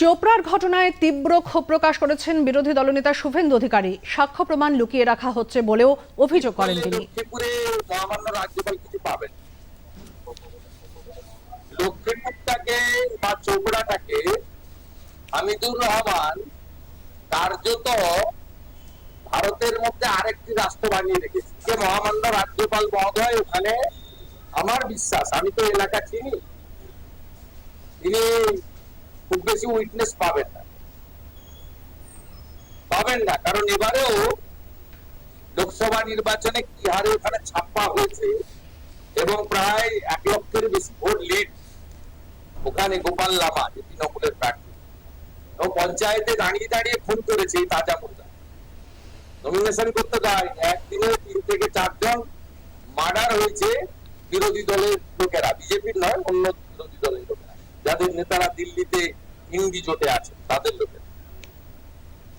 চোপড়ার ঘটনায় তীব্র ক্ষোভ প্রকাশ করেছেন বিরোধী দলনেতা শুভেন্দু অধিকারী। সাক্ষ্য প্রমাণ লুকিয়ে রাখা হচ্ছে বলেও অভিযোগ করেন তিনি। রহমান কার্যত ভারতের মধ্যে আরেকটি রাষ্ট্র বানিয়ে রেখেছে। মহামান্য রাজ্যপাল মহোদয়, ওখানে আমার বিশ্বাস, আমি তো এলাকা চিনি, তিনি খুব বেশি উইটনেস পাবেন না। পাবেন না, কারণ এবারেও লোকসভা নির্বাচনে কি হারে ওখানে ছাপ্পা হয়েছে এবং প্রায় এক লক্ষের বেশি ভোট লিড ওখানে গোপাল লামা যে তৃণমূলের প্রার্থী। এবং পঞ্চায়েতে দাঁড়িয়ে দাঁড়িয়ে ফোন করেছে এই তাজা মুদ্রা নমিনেশন করতে দেয়। একদিনে তিন থেকে চারজন মার্ডার হয়েছে বিরোধী দলের লোকেরা। বিজেপির নয়, অন্য বিরোধী দলের লোকেরা। যাদের নেতারা দিল্লিতে হিন্দি জোটে আছে তাদের লোকেরা।